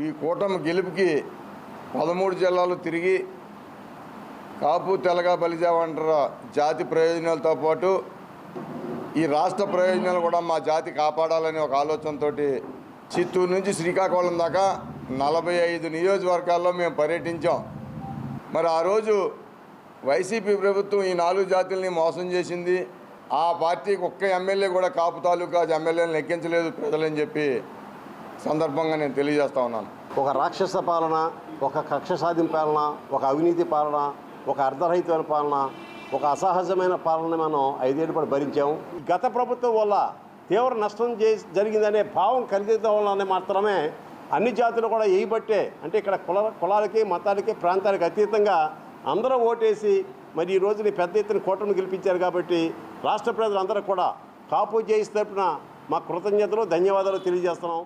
ఈ కూటమి గెలుపుకి పదమూడు జిల్లాలు తిరిగి కాపు తెలగా బలిజావంటారు జాతి ప్రయోజనాలతో పాటు ఈ రాష్ట్ర ప్రయోజనాలు కూడా మా జాతి కాపాడాలనే ఒక ఆలోచనతో చిత్తూరు నుంచి శ్రీకాకుళం దాకా నలభై ఐదు నియోజకవర్గాల్లో మేము పర్యటించాం. మరి ఆ రోజు వైసీపీ ప్రభుత్వం ఈ నాలుగు జాతుల్ని మోసం చేసింది. ఆ పార్టీకి ఒక్క ఎమ్మెల్యే కూడా కాపు తాలూకా ఎమ్మెల్యేని లెక్కించలేదు ప్రజలని చెప్పి సందర్భంగా నేను తెలియజేస్తా ఉన్నాను. ఒక రాక్షస పాలన ఒక కక్ష సాధిం పాలన ఒక అవినీతి పాలన ఒక అర్ధరహితమైన పాలన ఒక అసహజమైన పాలన మనం ఐదేళ్ళు పాటు భరించాము. ఈ గత ప్రభుత్వం వల్ల తీవ్ర నష్టం చే జరిగిందనే భావం కలిగడం వల్లనే మాత్రమే అన్ని జాతులు కూడా వేయబట్టే అంటే ఇక్కడ కుల కులాలకి మతాలకి ప్రాంతాలకి అతీతంగా అందరూ ఓటేసి మరి ఈ రోజుని పెద్ద ఎత్తున కూటమి గెలిపించారు కాబట్టి రాష్ట్ర ప్రజలందరూ కూడా కాపు చేసి తరపున మా కృతజ్ఞతలు ధన్యవాదాలు తెలియజేస్తున్నాం.